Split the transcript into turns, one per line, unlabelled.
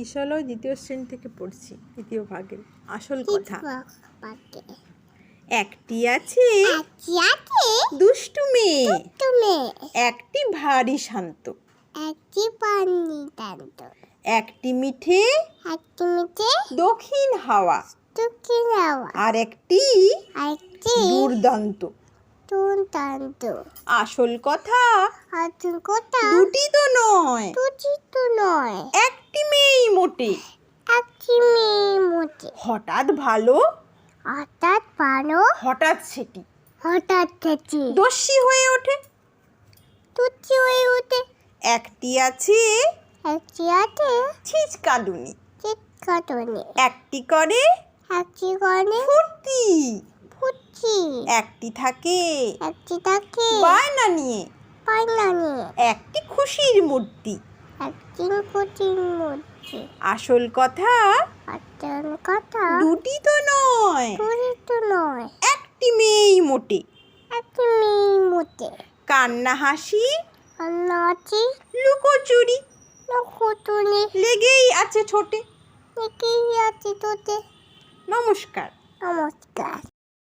কিশলয় দ্বিতীয় শ্রেণি থেকে পড়ছি দ্বিতীয় ভাগের আসল কথা। একটি আছে দুষ্টু মেয়ে। একটি ভারী শান্ত।
একটি পানি দান্ত
একটি মিঠে
একটি মিটে
দক্ষিণ হাওয়া।
টুকি যাওয়া
আর একটি
একটি
দুর্দান্ত। আসল কথা
আতুন কোথা
দুটি তো নয়।
দুটি তো নয়।
মেয়েই মোটে।
একটি মেয়ে মোটে।
হঠাৎ ভালো?
হঠাৎ পারো
হঠাৎ সেটি।
হঠাৎ থেকে
দস্যি হয়ে ওঠে।
তুচি হয়ে উঠে
একটি আছে
একটি আছে
ছিচকাদুনি
চিৎকাটনে
একটি করে
একটি গনে
ফুর্তি।
ফুচি
একটি থাকে
একটি তাকে
বায়না নিয়ে।
পায়না নিয়ে।
একটি খুশির মূর্তি।
একদিন কোটির মধ্যে।
আসল কথা?
আটটার কথা?
দুটি তো নয়।
চুরি তো নয়।
একটি মেয়েই মোটে।
একটি মেয়ে মতে
কান্না হাসি?
আর নাচি
লুকোচুরি?
নকুতুনি
লেগেই আছে ছোটে।
একেই আছে তোতে
নমস্কার।
নমস্কার।